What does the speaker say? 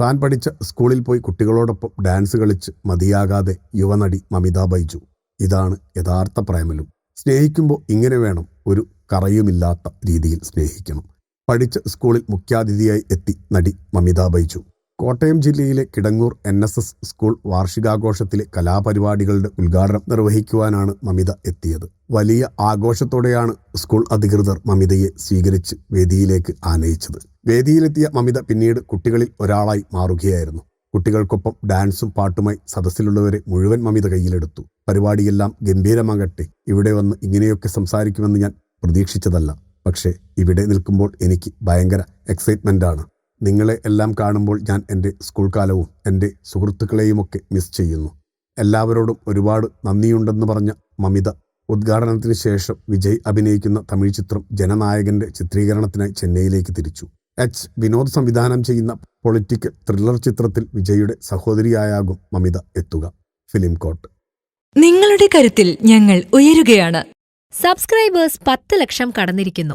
താൻ പഠിച്ച സ്കൂളിൽ പോയി കുട്ടികളോടൊപ്പം ഡാൻസ് കളിച്ച് മതിയാകാതെ യുവനടി മമിത ബൈജു. ഇതാണ് യഥാർത്ഥ പ്രേമലും. സ്നേഹിക്കുമ്പോൾ ഇങ്ങനെ വേണം ഒരു കറയുമില്ലാത്ത രീതിയിൽ സ്നേഹിക്കണം. പഠിച്ച സ്കൂളിൽ മുഖ്യാതിഥിയായി എത്തി നടി മമിത ബൈജു. കോട്ടയം ജില്ലയിലെ Kidangoor N S S school വാർഷികാഘോഷത്തിലെ കലാപരിപാടികളുടെ ഉദ്ഘാടനം നിർവഹിക്കുവാനാണ് മമിത എത്തിയത്. വലിയ ആഘോഷത്തോടെയാണ് സ്കൂൾ അധികൃതർ മമിതയെ സ്വീകരിച്ച് വേദിയിലേക്ക് ആനയിച്ചത്. വേദിയിലെത്തിയ മമിത പിന്നീട് കുട്ടികളിൽ ഒരാളായി മാറുകയായിരുന്നു. കുട്ടികൾക്കൊപ്പം ഡാൻസും പാട്ടുമായി സദസ്സിലുള്ളവരെ മുഴുവൻ മമിത കയ്യിലെടുത്തു. പരിപാടിയെല്ലാം ഗംഭീരമാകട്ടെ ഇവിടെ വന്ന് ഇങ്ങനെയൊക്കെ സംസാരിക്കുമെന്ന് ഞാൻ പ്രതീക്ഷിച്ചതല്ല. പക്ഷേ ഇവിടെ നിൽക്കുമ്പോൾ എനിക്ക് ഭയങ്കര എക്സൈറ്റ്മെന്റാണ് നിങ്ങളെ എല്ലാം കാണുമ്പോൾ ഞാൻ എന്റെ സ്കൂൾ കാലവും എന്റെ സുഹൃത്തുക്കളെയുമൊക്കെ മിസ് ചെയ്യുന്നു. എല്ലാവരോടും ഒരുപാട് നന്ദിയുണ്ടെന്ന് പറഞ്ഞ മമിത ഉദ്ഘാടനത്തിന് ശേഷം വിജയ് അഭിനയിക്കുന്ന തമിഴ് ചിത്രം ജനനായകന്റെ ചിത്രീകരണത്തിനായി ചെന്നൈയിലേക്ക് തിരിച്ചു. എച്ച്. വിനോദ് സംവിധാനം ചെയ്യുന്ന പൊളിറ്റിക്കൽ ത്രില്ലർ ചിത്രത്തിൽ വിജയുടെ സഹോദരിയായാകും മമിത എത്തുക. Film quote. നിങ്ങളുടെ കരുത്തിൽ ഞങ്ങൾ ഉയരുകയാണ്. സബ്സ്ക്രൈബേഴ്സ് പത്ത് ലക്ഷം കടന്നിരിക്കുന്നു.